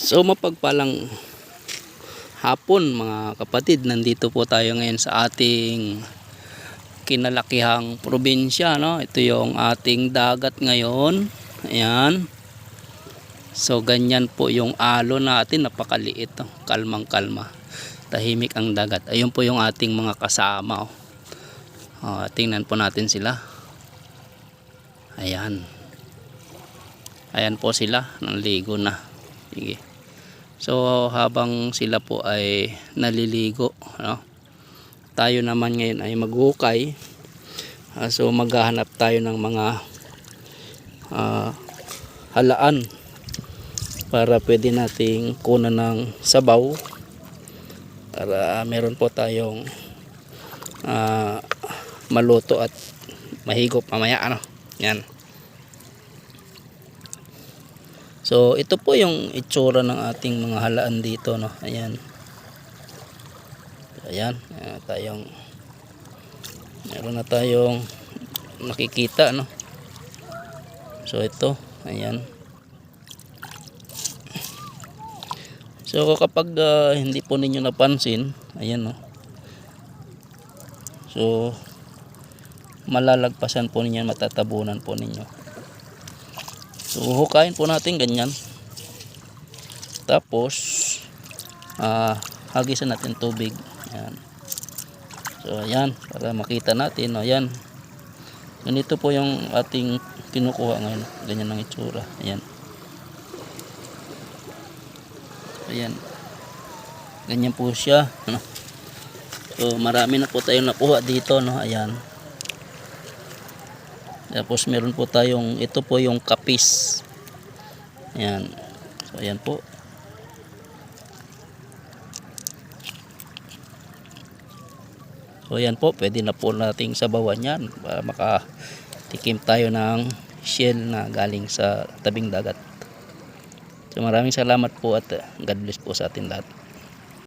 So mapagpalang hapon mga kapatid, nandito po tayo ngayon sa ating kinalakihang probinsya, no? Ito yung ating dagat ngayon. Ayan. So ganyan po yung alo natin, napakaliit, oh. kalmang-kalma. Tahimik ang dagat. Ayun po yung ating mga kasama, oh. Oh, tingnan po natin sila. Ayan. Ayan po sila, nanligo na. Sige. So habang sila po ay naliligo, no? Tayo naman ngayon ay maghukay. Ah, so maghahanap tayo ng mga ah, halaan para pwede nating kunan ng sabaw para meron po tayong ah, maluto at mahigop mamaya ano. Yan. So ito po yung itsura ng ating mga halaan dito no. Ayan. Ayan, ayan tayong meron na tayong nakikita no. So ito, ayan. So kapag ah, hindi po ninyo napansin, ayan no. So malalagpasan po ninyo, matatabunan po ninyo. So hukayin po natin ganyan. Tapos ah hagisan natin tubig. Ayan. So ayan, para makita natin, no, ayan. Ganito po yung ating kinukuha ngayon. Ganyan ang itsura. Ayan. Ayan. Ganyan po siya. Ano? So marami na po tayong nakuha dito, no? Ayan. Tapos meron po tayong ito po yung kapis. Ayan. So ayan po. So ayan po, pwede na po nating sabawan yan para makatikim tayo ng shell na galing sa tabing dagat. So maraming salamat po at God bless po sa atin lahat.